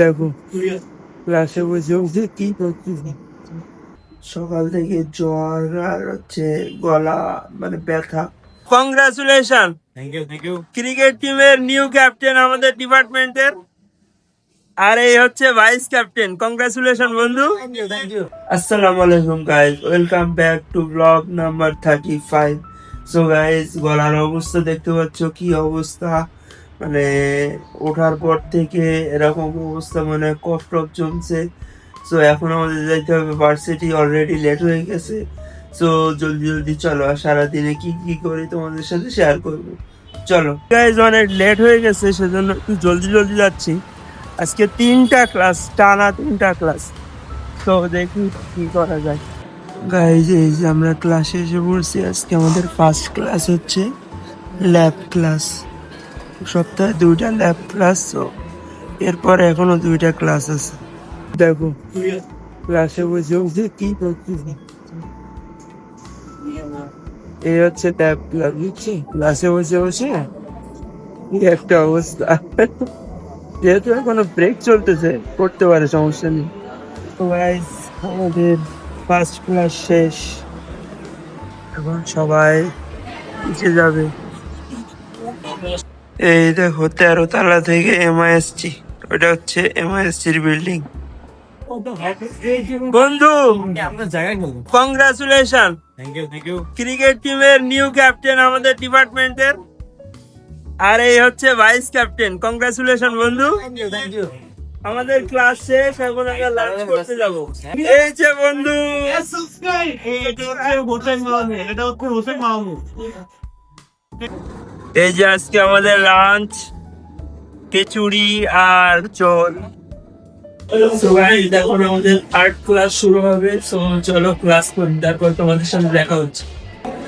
দেখো। ক্লাসে বসে বসে কি করতেছি সকাল থেকে জ্বর আর হচ্ছে গলা মানে ব্যথা। Congratulation thank you thank you cricket টিমের নিউ ক্যাপ্টেন আমাদের ডিপার্টমেন্টের আর এই হচ্ছে ভাইস ক্যাপ্টেন কংগ্রাচুলেশন বন্ধু। থ্যাংক ইউ আসসালামু আলাইকুম guys welcome back to blog number thirty five so guys গলার অবস্থা দেখতে পাচ্ছ কি অবস্থা? মানে ওঠার পর থেকে এরকম অবস্থা মানে কফ টফ জমছে। সো এখন আমাদের যাইতে হবে ভার্সিটি অলরেডি লেট হয়ে গেছে। সো জলদি জলদি চলো, আর সারাদিনে কি কি করি তোমাদের সাথে শেয়ার করব। চলো। গাইজ অনেক লেট হয়ে গেছে, সেজন্য একটু জলদি জলদি যাচ্ছি। আজকে তিনটা ক্লাস টানা তিনটা ক্লাস তো দেখি কি করা যায়। গাইজ এই যে আমরা ক্লাসে এসে পড়ছি, আজকে আমাদের ফার্স্ট ক্লাস হচ্ছে ল্যাব ক্লাস সপ্তাহে দুইটা ল্যাব ক্লাস এরপর এখনও দুইটা ক্লাস আছে। দেখো ক্লাসে বসে বসে কি করতেছি এই হচ্ছে ট্যাব ক্লাস বুঝছি? ক্লাসে বসে বসে একটা অবস্থা। যেহেতু এখনও ব্রেক চলতেছে করতে পারে, সমস্যা নেই। আমাদের ফার্স্ট ক্লাস শেষ। এখন সবাই নিচে যাবে। এই দেখো, তেরো তলা থেকে এমআইএসটি ওটা হচ্ছে এমআইএসটির বিল্ডিং বন্ধু কংগ্রাচুলেশন ক্রিকেট টিমের নিউ ক্যাপ্টেন আমাদের ডিপার্টমেন্টের আর এই হচ্ছে ভাইস ক্যাপ্টেন কংগ্রাচুলেশন বন্ধু। আমাদের ক্লাস শেষ, এখন আমরা লাঞ্চ করতে যাব। এই যে বন্ধু। এই যে আজকে আমাদের লাঞ্চ খিচুড়ি আর চোল। এখন আমাদের আর্ট ক্লাস শুরু হবে। সো চলো ক্লাস করি তারপর তোমাদের সাথে দেখা হচ্ছে।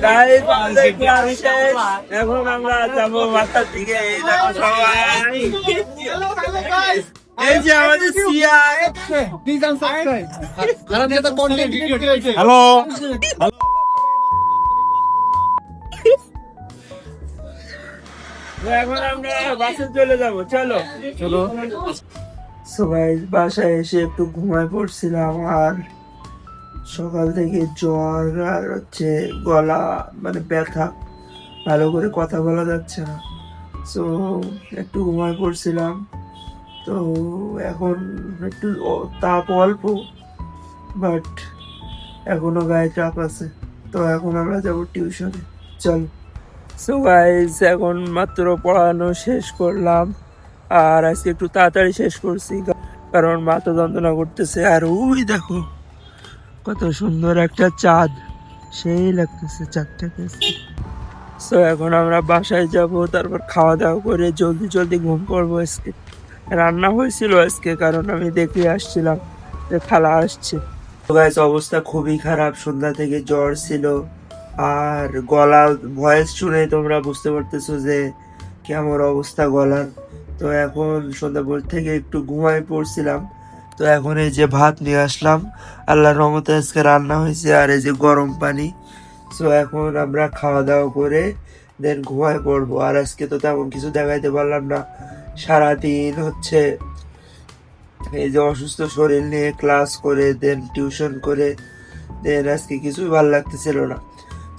Guys, আমাদের class শেষ। এখন আমরা যাব বাসার দিকে। সবাই। এই যে আমাদের সিআই হ্যালো এখন আমরা বাসে চলে যাব চলো। চলো। সবাই বাসায় এসে একটু ঘুমায় পড়ছিলাম আর সকাল থেকে জ্বর আর হচ্ছে গলা মানে ব্যথা। ভালো করে কথা বলা যাচ্ছে না। সো একটু ঘুমায় পড়ছিলাম। তো এখন একটু তাপ অল্প বাট এখনও গায়ে চাপ আছে। তো এখন আমরা যাব টিউশনে। চল। সো গাইস এখন মাত্র পড়ানো শেষ করলাম। আর আজকে একটু তাড়াতাড়ি শেষ করছি। কারণ মাথা যন্ত্রণা করতেছে। আর ওই দেখো, কত সুন্দর একটা চাঁদ। সেই লাগতেছে চাঁদটাকে সো এখন আমরা বাসায় যাব, তারপর খাওয়া দাওয়া করে জলদি জলদি ঘুম করব আজকে। রান্না হয়েছিল আজকে, কারণ আমি দেখে আসছিলাম যে খালা আসছে। গাইস অবস্থা খুবই খারাপ। সন্ধ্যা থেকে জ্বর ছিল। আর গলা ভয়েস শুনে তোমরা বুঝতে পারতেছো যে কেমন অবস্থা গলার। তো এখন সন্ধ্যাপুর থেকে একটু ঘুমায় পড়ছিলাম। তো এখন এই যে ভাত নিয়ে আসলাম। আল্লাহর রহমতে আজকে রান্না হয়েছে আর এই যে গরম পানি। সো এখন আমরা খাওয়া দাওয়া করে দেন ঘুমায় পড়ব। আর আজকে তো তেমন কিছু দেখাইতে পারলাম না। সারাদিন হচ্ছে এই যে অসুস্থ শরীর নিয়ে ক্লাস করে, দেন টিউশন করে, দেন আজকে কিছুই ভালো লাগতেছিল না।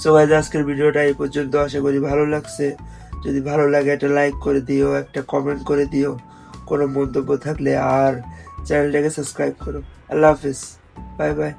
সো গাইজ আজকের ভিডিওটা এই পর্যন্ত। আশা করি ভালো লাগছে। যদি ভালো লাগে, একটা লাইক করে দিও, একটা কমেন্ট করে দিও। কোনো মন্তব্য থাকলে আর চ্যানেলটাকে সাবস্ক্রাইব করো। আল্লাহ হাফিজ। Bye bye